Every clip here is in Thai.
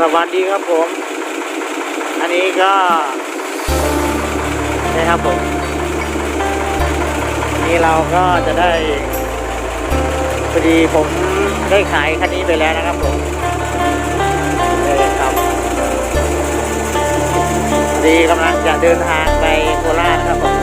สวัสดีครับผม อันนี้ก็นี่ครับผม นี่เราก็จะได้พอดีผมได้ขายคันนี้ไปแล้วนะครับผมนี่ครับพอดีกำลังจะเดินทางไปโคราชนะครับผม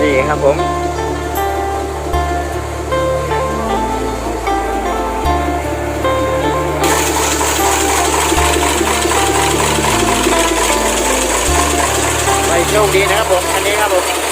นี่ครับผมไปโชคดีนะครับผมอันนี้ครับผม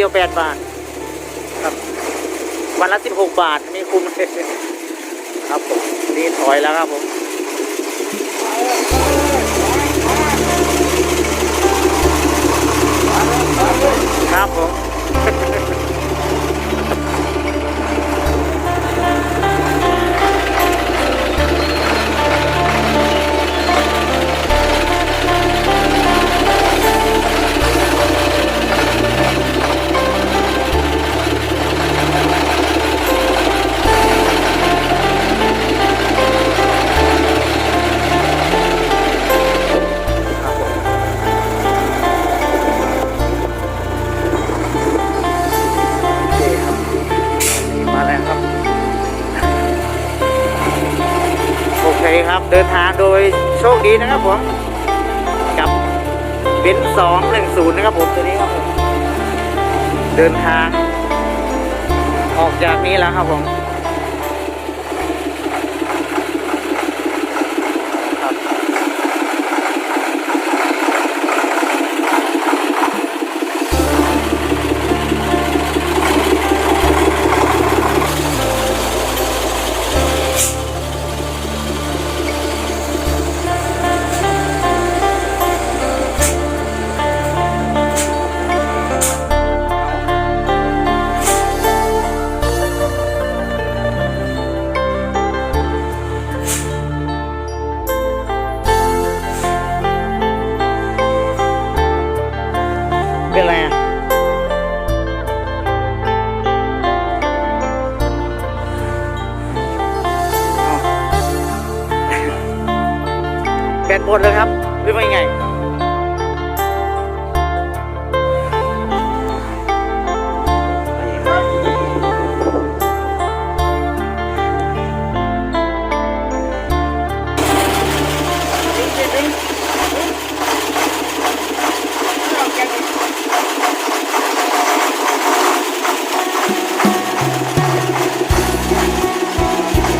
ดียวแปดบาท ครับ วันละสิบหกบาท ไม่คุ้มเลยครับผมนี่ถอยแล้วครับ เครับ เดินทางโดยโชคดีนะครับผมกับเบนสองหนึ่งศูนย์นะครับผมตัวนี้ครับผมเดินทาง ออกจากนี้แล้วครับผม แบตหมดเลยครับหรือว่ายังไง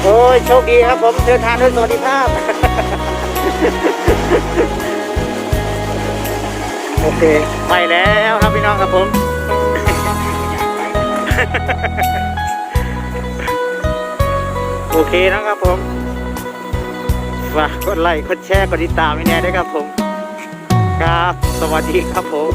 โอ้ยโชคดีครับผมเดินทางด้วยสวัสดิภาพ โอเคไปแล้วครับพี่น้องครับผมโอเคนะครับผมฝากกดไลค์กดแชร์กดติดตามให้แน่ด้วยครับผม ครับ สวัสดีครับผม